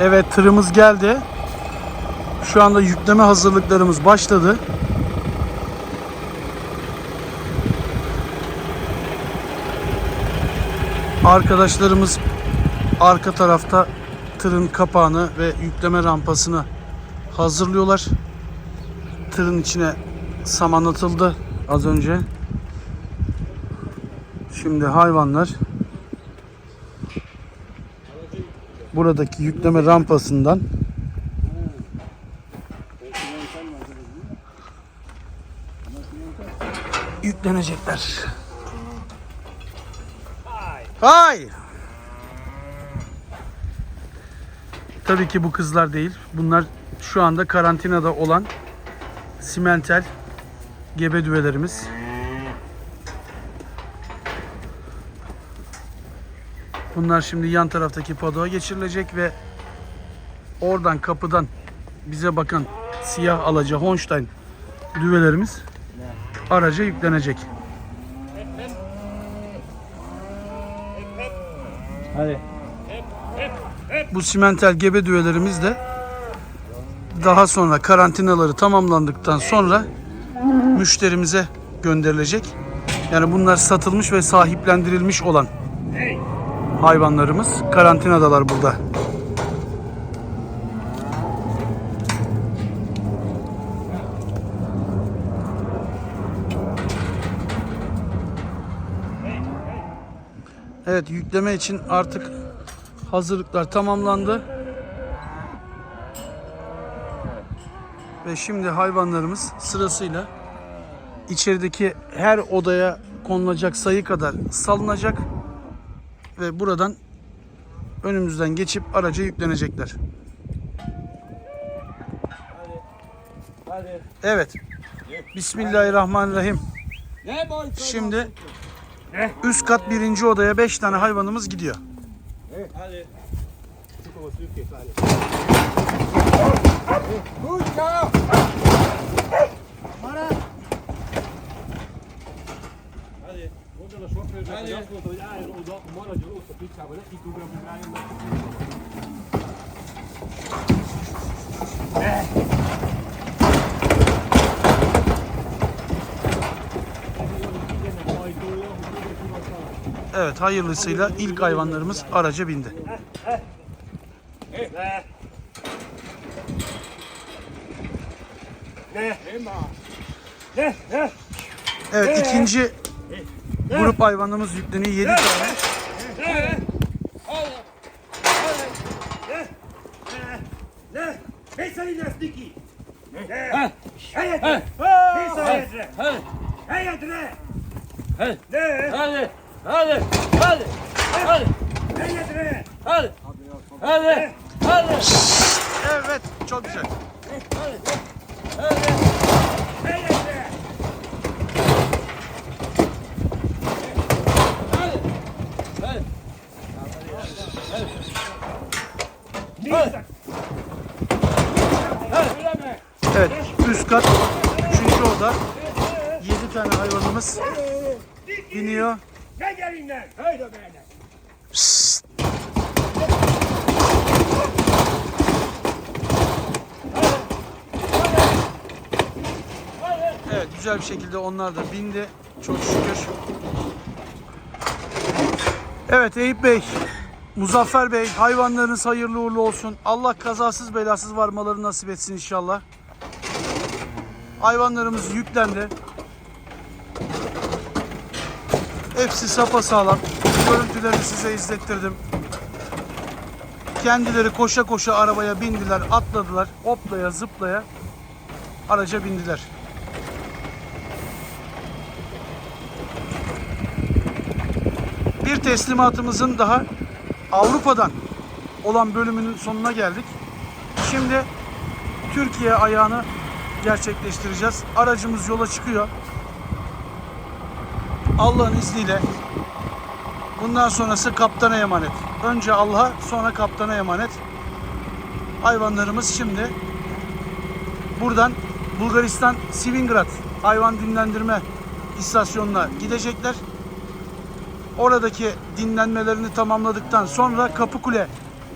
Evet tırımız geldi. Şu anda yükleme hazırlıklarımız başladı. Arkadaşlarımız arka tarafta tırın kapağını ve yükleme rampasını hazırlıyorlar. Tırın içine saman atıldı az önce. Şimdi hayvanlar buradaki yükleme rampasından yüklenecekler. Hay! Tabii ki bu kızlar değil. Bunlar şu anda karantinada olan simentel gebe düvelerimiz. Bunlar şimdi yan taraftaki padoğa geçirilecek ve oradan kapıdan bize bakan siyah alaca Honstein düvelerimiz araca yüklenecek. Hadi. Bu simentel gebe düvelerimiz de daha sonra karantinaları tamamlandıktan sonra müşterimize gönderilecek. Yani bunlar satılmış ve sahiplendirilmiş olan hayvanlarımız karantinadalar burada. Evet yükleme için artık hazırlıklar tamamlandı. Ve şimdi hayvanlarımız sırasıyla içerideki her odaya konulacak sayı kadar salınacak ve buradan önümüzden geçip araca yüklenecekler. Evet. Bismillahirrahmanirrahim. Şimdi üst kat birinci odaya 5 tane hayvanımız gidiyor. Hadi. Evet hayırlısıyla ilk hayvanlarımız araca bindi. Evet ikinci grup hayvanımız yükleniyor 7 tane. Ne? Hejsan i nastiki! Hej jedne! Hejsan jedne! Hej jedne! Hej. Ne? Hadi. Hadi. Hadi. Hadi. Hej jedne! Hadi. Hadi. Hadi. Evet çok güzel. Hej jedne! Nizak! Evet üst kat üçüncü oda 7 tane hayvanımız iniyor. Gel gelinden! Haydi beyler! Evet güzel bir şekilde onlar da bindi. Çok şükür. Evet Eyüp Bey, Muzaffer Bey hayvanlarınız hayırlı uğurlu olsun. Allah kazasız belasız varmaları nasip etsin inşallah. Hayvanlarımız yüklendi. Hepsi sapasağlam. Görüntülerini size izlettirdim. Kendileri koşa koşa arabaya bindiler, atladılar. Hoplaya zıplaya araca bindiler. Bir teslimatımızın daha Avrupa'dan olan bölümünün sonuna geldik. Şimdi Türkiye ayağını gerçekleştireceğiz. Aracımız yola çıkıyor. Allah'ın izniyle bundan sonrası kaptana emanet. Önce Allah'a sonra kaptana emanet. Hayvanlarımız şimdi buradan Bulgaristan Sivingrad hayvan dinlendirme istasyonuna gidecekler. Oradaki dinlenmelerini tamamladıktan sonra Kapıkule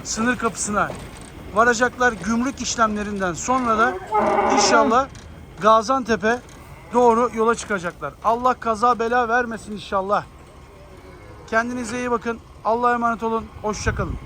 sınır kapısına varacaklar gümrük işlemlerinden sonra da inşallah Gaziantep'e doğru yola çıkacaklar. Allah kaza bela vermesin inşallah. Kendinize iyi bakın. Allah'a emanet olun. Hoşçakalın.